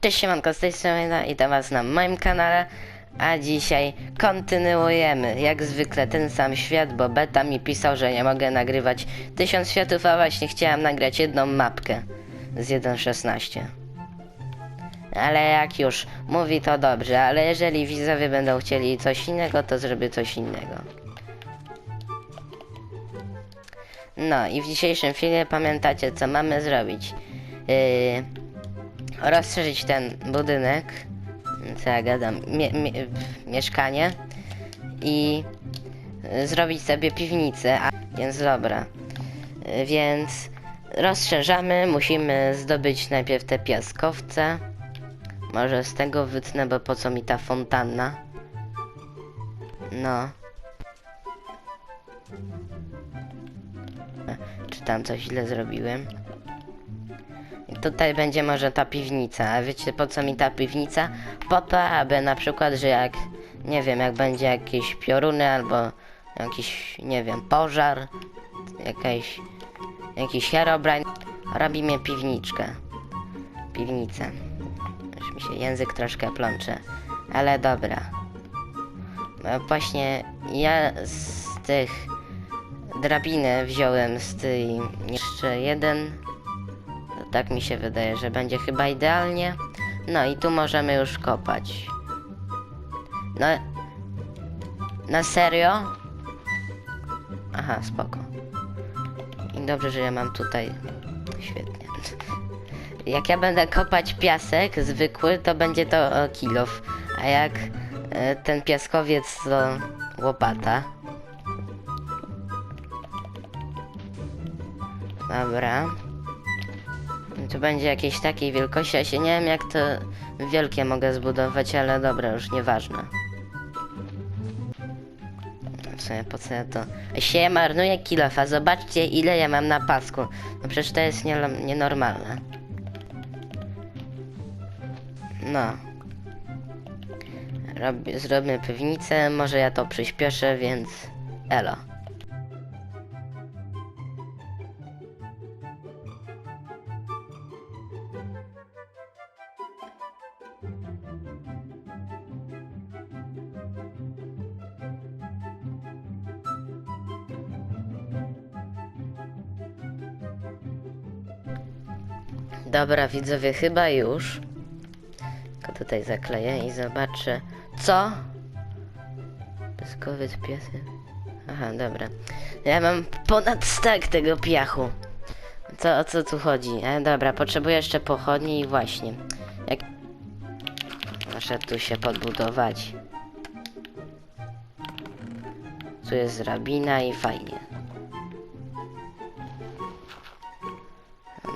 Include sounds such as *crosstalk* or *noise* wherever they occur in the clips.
Cześć siemanko, z tej strony i to was na moim kanale, a dzisiaj kontynuujemy, jak zwykle ten sam świat, bo beta mi pisał, że nie mogę nagrywać 1000 światów, a właśnie chciałem nagrać jedną mapkę z 1.16. Ale jak już mówi to dobrze, ale jeżeli widzowie będą chcieli coś innego, to zrobię coś innego. No i w dzisiejszym filmie pamiętacie co mamy zrobić. Yy, rozszerzyć ten budynek, co ja gadam, mie mie mieszkanie i zrobić sobie piwnicę, a więc dobra. Y, Więc rozszerzamy, musimy zdobyć najpierw te piaskowce. Może z tego wytnę, bo po co mi ta fontanna? No. Czy tam coś źle zrobiłem? Tutaj będzie może ta piwnica. A wiecie po co mi ta piwnica? Po to, aby na przykład, że jak nie wiem, jak będzie jakieś pioruny albo jakiś, nie wiem, pożar, jakaś, jakiś herobrain, robimy piwniczkę. Piwnicę. Mi się język troszkę plącze, ale dobra. No właśnie ja z tych drabiny wziąłem z tej jeszcze jeden tak mi się wydaje, że będzie chyba idealnie. No i tu możemy już kopać. No. Na serio? Aha, spoko. I dobrze, że ja mam tutaj. Świetnie. Jak ja będę kopać piasek zwykły, to będzie to e, kilof. A jak e, ten piaskowiec to łopata. Dobra. To będzie jakieś takiej wielkości, ja się nie wiem jak to wielkie mogę zbudować, ale dobra, już nieważne. W sumie po co ja to... Się marnuje kilofa, zobaczcie ile ja mam na pasku. No przecież to jest nie, nienormalne. No. Rob, zrobimy piwnicę, może ja to przyspieszę, więc... Elo. Dobra, widzowie, chyba już. Tutaj zakleję i zobaczę. Co? Pyskowiec piesy. Aha, dobra. Ja mam ponad stak tego piachu. Co, o co tu chodzi? E, dobra, potrzebuję jeszcze pochodni i właśnie. Jak... Muszę tu się podbudować. Tu jest drabina i fajnie.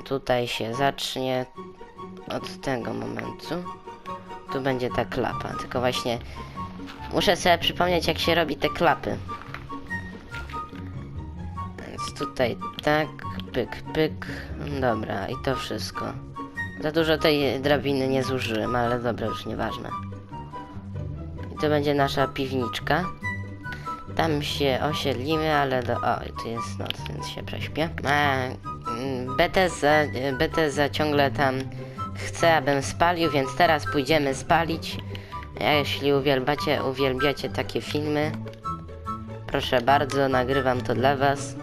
Tutaj się zacznie od tego momentu. Tu będzie ta klapa, tylko właśnie muszę sobie przypomnieć jak się robi te klapy. Więc tutaj tak, pyk, pyk. Dobra, i to wszystko. Za dużo tej drabiny nie zużyłem, ale dobra, już nieważne. I to będzie nasza piwniczka. Tam się osiedlimy, ale do... O, tu jest noc, więc się prześpię. A, mm, Bethesda, Bethesda ciągle tam chce, abym spalił, więc teraz pójdziemy spalić. Jeśli uwielbiacie, uwielbiacie takie filmy, proszę bardzo, nagrywam to dla was.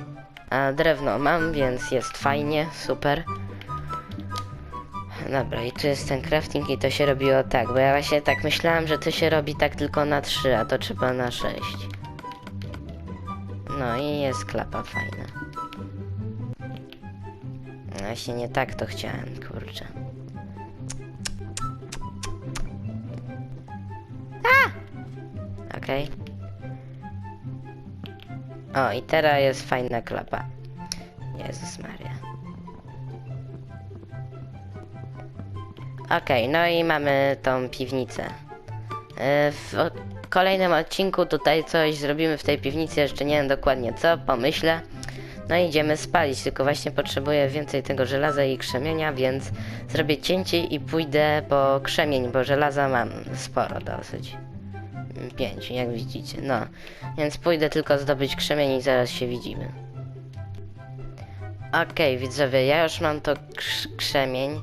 A drewno mam, więc jest fajnie, super. Dobra, i tu jest ten crafting i to się robiło tak, bo ja właśnie tak myślałem, że to się robi tak tylko na 3, a to trzeba na 6. No i jest klapa fajna. Właśnie nie tak to chciałem. Okej. O, i teraz jest fajna klapa. Jezus Maria. Okej, no i mamy tą piwnicę. E, W kolejnym odcinku tutaj coś zrobimy w tej piwnicy, jeszcze nie wiem dokładnie co, pomyślę. No i idziemy spalić, tylko właśnie potrzebuję więcej tego żelaza i krzemienia, więc zrobię cięcie i pójdę po krzemień, bo żelaza mam sporo dosyć. 5, jak widzicie. No, więc pójdę tylko zdobyć krzemień i zaraz się widzimy. Okej, widzowie, ja już mam to krz- krzemień.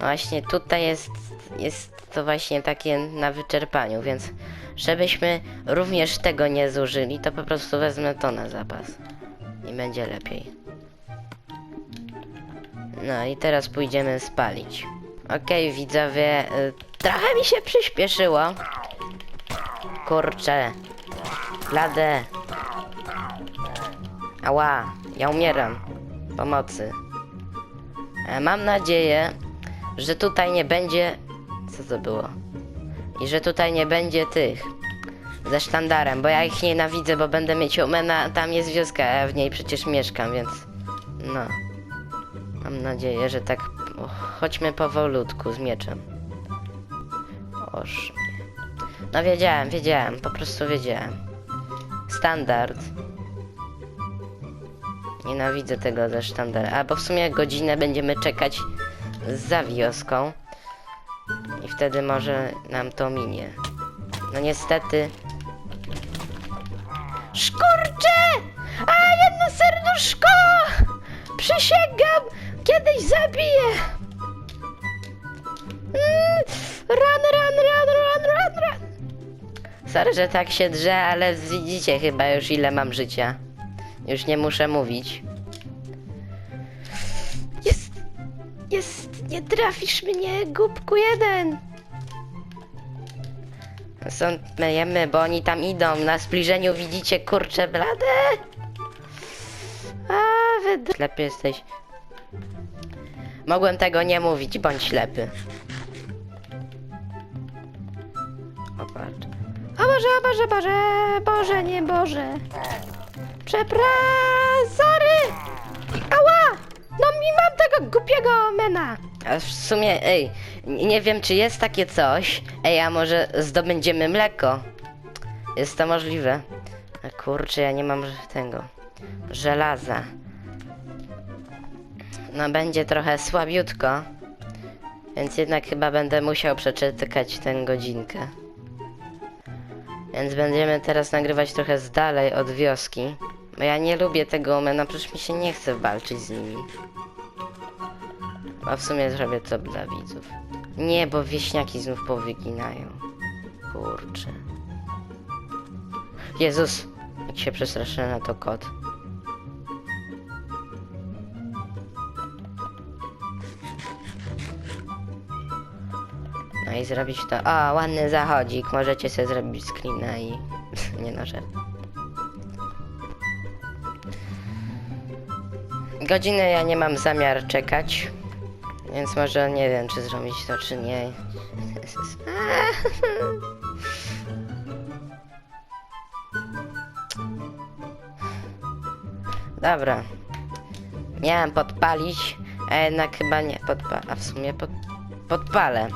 Właśnie tutaj jest, jest to właśnie takie na wyczerpaniu, więc żebyśmy również tego nie zużyli, to po prostu wezmę to na zapas. I będzie lepiej. No i teraz pójdziemy spalić. Okej, widzowie, y, trochę mi się przyspieszyło. Kurczę. Bladę. Ała, ja umieram. Pomocy. E, Mam nadzieję, że tutaj nie będzie... Co to było? I że tutaj nie będzie tych... Ze sztandarem, bo ja ich nienawidzę, bo będę mieć omena, tam jest wioska, a ja w niej przecież mieszkam, więc... No. Mam nadzieję, że tak... Chodźmy powolutku z mieczem. Oż. No wiedziałem, wiedziałem, po prostu wiedziałem. Standard. Nienawidzę tego ze sztandarem. Albo w sumie godzinę będziemy czekać za wioską. I wtedy może nam to minie. No niestety. Szkurcze! A jedno serduszko! Przysięgam! Kiedyś zabiję! Mm, run, run, run! Sorry, że tak się drze, ale widzicie chyba już ile mam życia. Już nie muszę mówić. Jest! Jest! Nie trafisz mnie, głupku jeden! Są myjemy, bo oni tam idą. Na zbliżeniu widzicie kurcze blade? A, wy... Ślepy jesteś. Mogłem tego nie mówić, bądź ślepy. Boże, o Boże, Boże, Boże, nie Boże. Przepraszam! Ała! No mi mam tego głupiego mena. A w sumie, ej, nie wiem czy jest takie coś. Ej, a może zdobędziemy mleko? Jest to możliwe. Kurczę, ja nie mam tego żelaza. No będzie trochę słabiutko. Więc jednak chyba będę musiał przeczekać tę godzinkę. Więc będziemy teraz nagrywać trochę z dalej od wioski. Bo ja nie lubię tego omena, przecież mi się nie chce walczyć z nimi. A w sumie zrobię to dla widzów. Nie, bo wieśniaki znów powyginają. Kurczę. Jezus! Jak się przestraszyłem na to kot. I zrobić to. O, ładny zachodzik. Możecie sobie zrobić screena i. *laughs* nie no, że. Godzinę ja nie mam zamiar czekać. Więc może nie wiem, czy zrobić to, czy nie. *laughs* Dobra. Miałem podpalić, a jednak chyba nie podpa... A w sumie pod... podpalę.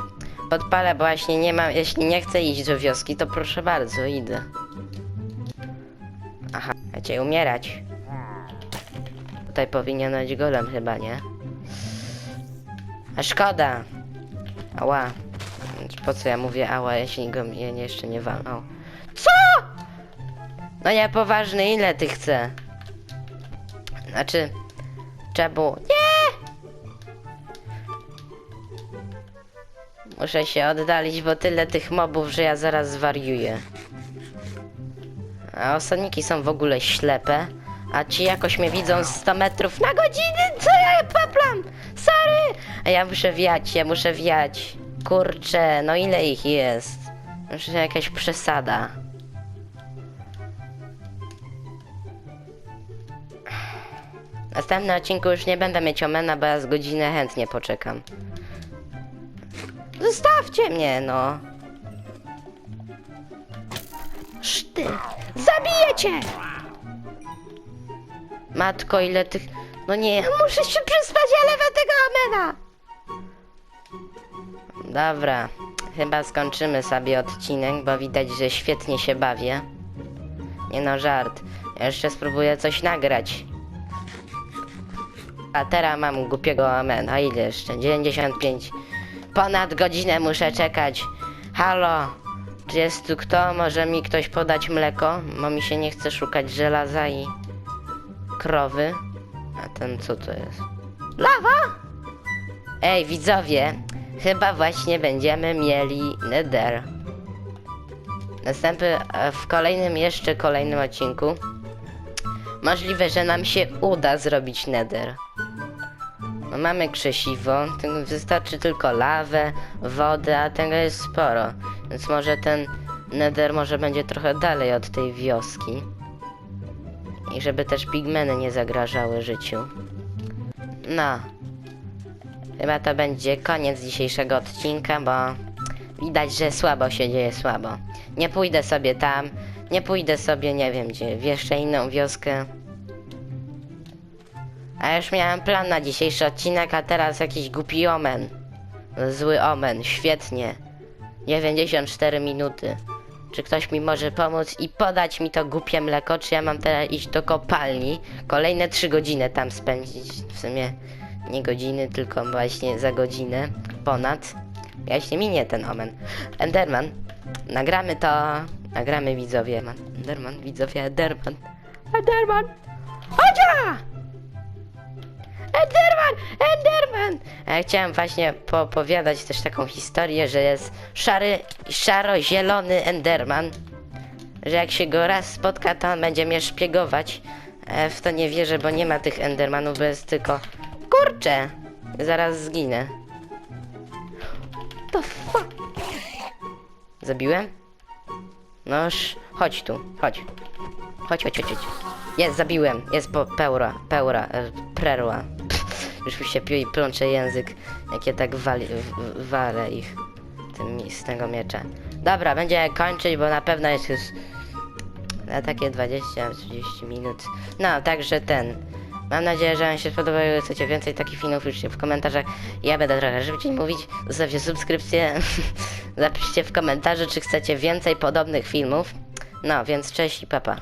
Podpalę, bo właśnie nie mam... Jeśli nie chcę iść do wioski, to proszę bardzo, idę. Aha, chcecie umierać. Tutaj powinien być golem chyba, nie? A szkoda. Ała. Po co ja mówię ała, jeśli go mnie jeszcze nie walną? Co? No nie, poważny, ile ty chce? Znaczy... Czebu... Nie! Muszę się oddalić, bo tyle tych mobów, że ja zaraz zwariuję. A osadniki są w ogóle ślepe. A ci jakoś mnie widzą z 100 metrów na godzinę. Co ja paplam? Sorry! A ja muszę wiać, ja muszę wiać. Kurczę, no ile ich jest? Może jakaś przesada. W następnym odcinku już nie będę mieć omena, bo ja z godzinę chętnie poczekam. Zostawcie mnie, no. Szty. Zabiję cię! Matko, ile tych... No nie, muszę się przespać, ale ma tego omena! Dobra, chyba skończymy sobie odcinek, bo widać, że świetnie się bawię. Nie no, żart. Ja jeszcze spróbuję coś nagrać. A teraz mam głupiego amena. Ile jeszcze? 95. Ponad godzinę muszę czekać. Halo? Czy jest tu kto? Może mi ktoś podać mleko? Bo mi się nie chce szukać żelaza i krowy. A ten co to jest? Lawa! Ej, widzowie, chyba właśnie będziemy mieli nether. Następny, e, w kolejnym, jeszcze kolejnym odcinku możliwe, że nam się uda zrobić nether. Mamy krzesiwo, wystarczy tylko lawę, wodę, a tego jest sporo. Więc może ten nether może będzie trochę dalej od tej wioski. I żeby też pigmeny nie zagrażały życiu. No. Chyba to będzie koniec dzisiejszego odcinka, bo widać, że słabo się dzieje, słabo. Nie pójdę sobie tam, nie pójdę sobie nie wiem gdzie, w jeszcze inną wioskę. A już miałem plan na dzisiejszy odcinek, a teraz jakiś głupi omen. Zły omen, świetnie. 94 minuty. Czy ktoś mi może pomóc i podać mi to głupie mleko, czy ja mam teraz iść do kopalni, kolejne 3 godziny tam spędzić, w sumie nie godziny, tylko właśnie za godzinę ponad. Jaśnie minie ten omen. Enderman, nagramy to, nagramy widzowie. Enderman, widzowie, Enderman. Enderman! Chodzia! Ja chciałem właśnie poopowiadać też taką historię, że jest szary, szaro-zielony Enderman. Że jak się go raz spotka, to on będzie mnie szpiegować. E, w to nie wierzę, bo nie ma tych Endermanów, bo jest tylko... Kurczę! Zaraz zginę. The fuck? Zabiłem? Noż, chodź tu, chodź. Chodź, chodź, chodź, chodź. Jest, zabiłem. Jest po peura, peura, e, prerła. Już mi się pił i plącze język, jak ja tak wali, w, walę ich tym, z tego miecza. Dobra, będziemy kończyć, bo na pewno jest już na takie 20-30 minut. No, także ten. Mam nadzieję, że Wam się podobało. Jeżeli chcecie więcej takich filmów, piszcie w komentarzach. Ja będę trochę szybciej mówić. Zostawcie subskrypcję. *laughs* Zapiszcie w komentarzu, czy chcecie więcej podobnych filmów. No, więc cześć i papa.